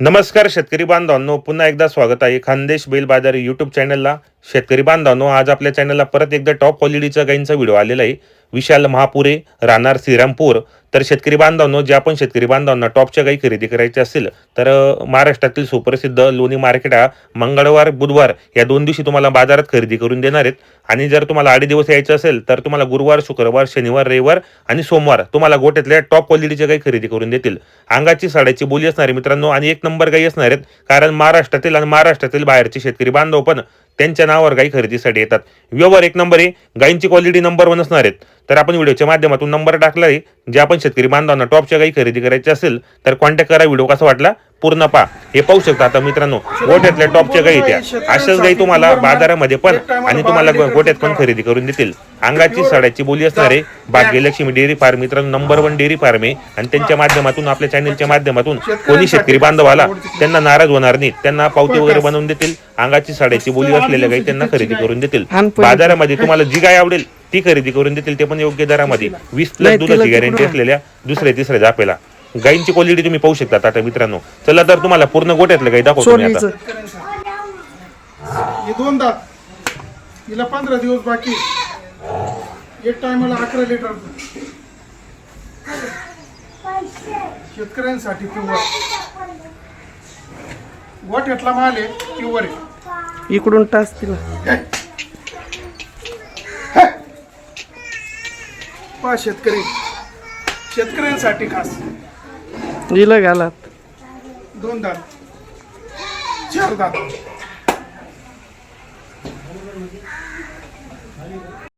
नमस्कार शेतकरी बांधवांनो. पुन्हा एकदा स्वागत आहे खानदेश बेल बाजार यूट्यूब चॅनलला शेतकरी बांधवांनो आज आपल्या चॅनलला परत एकदा टॉप क्वालिटीचा गाईंचा व्हिडिओ आलेला आहे. विशाल महापुरे राहणार श्रीरामपूर. तर शेतकरी बांधवांनो ज्या आपण शेतकरी बांधवांना टॉपच्या गाई खरेदी करायची असेल तर महाराष्ट्रातील सुप्रसिद्ध लोणी मार्केट हा मंगळवार बुधवार या दोन दिवशी तुम्हाला बाजारात खरेदी करून देणार आहेत. आणि जर तुम्हाला आडे दिवस यायचं असेल तर तुम्हाला गुरुवार शुक्रवार शनिवार रविवार आणि सोमवार तुम्हाला गोट्यातल्या टॉप क्वालिटीच्या गाई खरेदी करून देतील. अंगाची साड्याची बोली असणार आहे मित्रांनो आणि एक नंबर गाई असणार आहेत कारण महाराष्ट्रातील आणि महाराष्ट्रातील बाहेरचे शेतकरी बांधव पण त्यांच्या नावावर गाई खरेदीसाठी येतात. व्यवहार एक नंबर आहे गाईंची क्वालिटी नंबर वन असणार आहेत. तर आपण व्हिडिओच्या माध्यमातून नंबर टाकला आहे जे आपण शेतकरी बांधवांना टॉपच्या गाई खरेदी करायची असेल तर कॉन्टॅक्ट करा व्हिडिओ कसा वाटला पूर्ण पा. हे पाहू शकता आता मित्रांनो गोट्यातल्या टॉपच्या गाई त्या. अशाच गाई तुम्हाला बाजारामध्ये पण आणि तुम्हाला गोट्यात पण खरेदी करून देतील. अंगाची साड्याची बोली असणार भाग्यलक्ष्मी डेअरी फार्म मित्रांनो नंबर वन डेअरी फार्म आहे. आणि त्यांच्या माध्यमातून आपल्या चॅनलच्या माध्यमातून कोणी शेतकरी बांधव आला त्यांना नाराज होणार नाही. त्यांना पावती वगैरे बनवून देतील. अंगाची साड्याची बोली असलेल्या गाई त्यांना खरेदी करून देतील. बाजारामध्ये तुम्हाला जी गाय आवडेल ती खरेदी करून देतील. ते पण योग्य दरामध्ये. वीस प्लस दुधाची गॅरंटी असलेल्या दुसऱ्या तिसऱ्या जापेला. गायींची क्वालिटी तुम्ही पाहू शकता आता मित्रांनो. चला तर तुम्हाला पूर्ण गोट्यातलं गाई दाखवतो मी आता. सोनीचं हे दोन दात हिला पंधरा दिवस बाकी. एक टायमाला अकरा लिटर. शेतकऱ्यांसाठी प्युअर गोठ्यातला माल आहे प्युअर आहे? इकडून टाच तिला. पहा शेतकरी. शेतकऱ्यांसाठी खास. हिला घालात. दोन दात. चार दात.